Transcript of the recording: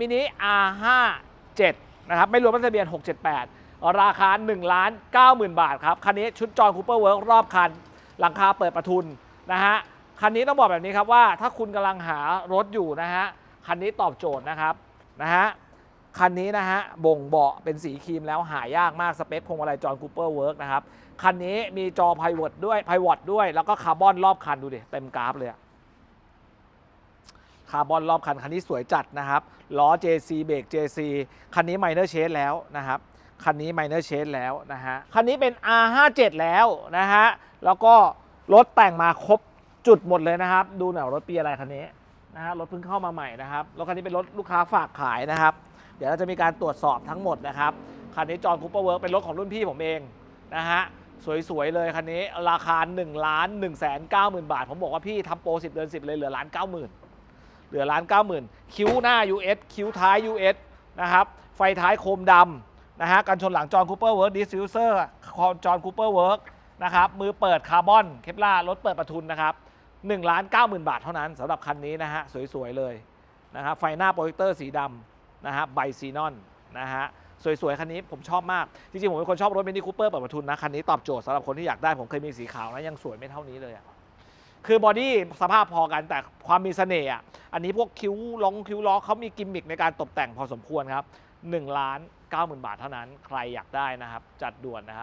มินิ R57 นะครับ ไม่รวมทะเบียน 678 ราคา1ล้าน90,000 บาทครับ คันนี้ชุดจอห์นคูเปอร์เวิร์กรอบคัน หลังคาเปิดประทุนนะฮะ คันนี้ต้องบอกแบบนี้ครับว่าถ้าคุณกำลังหารถอยู่นะฮะ คันนี้ตอบโจทย์นะครับนะฮะ คันนี้นะฮะ บ่งเบาะเป็นสีครีมแล้วหายากมาก สเปคพวงมาลัยจอห์นคูเปอร์เวิร์กนะครับ คันนี้มีจอไพวอตด้วยไพวอตด้วย แล้วก็คาร์บอนรอบคันดูดิ เต็มกราฟเลยอะ คาร์บอนรอบคันคันนี้สวยจัดนะครับล้อ JC เบรก JC คันนี้ Minor Change แล้วนะครับคันนี้ Minor Change แล้วนะฮะคันนี้เป็น R57 แล้วนะฮะแล้วก็รถแต่งมาครบจุดหมดเลยนะครับ ดูหน่อยรถปีอะไรคันนี้นะฮะรถเพิ่งเข้ามาใหม่นะครับรถคันนี้เป็นรถลูกค้าฝากขายนะครับ เดี๋ยวเราจะมีการตรวจสอบทั้งหมดนะครับคันนี้จอห์นคูเปอร์เวิร์กเป็นรถของรุ่นพี่ผมเองนะฮะสวยๆเลยคันนี้ราคา1ล้าน1 9 0 0 0 0 บาท ผมบอกว่าพี่ทำโปร10 เดือน 10 เลยเหลือล้าน90,000เห ลือล้านเก้าหมื่นคิ้วหน้า US คิ้วท้าย US นะครับไฟท้ายโคมดำนะฮะกันชนหลังจอห์นคูเปอร์เวิร์กดิสฟิวเซอร์จอห์นคูเปอร์เวิร์กนะครับมือเปิดคาร์บอนเคปลารถเปิดประทุนนะครับ1ล้าน9 0,000บาทเท่านั้นสำหรับคันนี้นะฮะสวยๆเลยนะครับไฟหน้าโปรเจคเตอร์สีดำนะฮะไบซีนอนนะฮะสวยๆ คันนี้ผมชอบมาก จริงๆ ผมเป็นคนชอบรถมินิคูเปอร์เปิดประทุนนะ คันนี้ตอบโจทย์สำหรับคนที่อยากได้ ผมเคยมีสีขาวนะ ยังสวยไม่เท่านี้เลยอะ คือบอดี้สภาพพอกันแต่ความมีเสน่ห์อะอันนี้พวกคิ้วลองคิ้วล้อเขามีกิมมิคในการตกแต่งพอสมควรครับ1ล้าน90,000 บาทเท่านั้นใครอยากได้นะครับ จัดด่วนนะครับ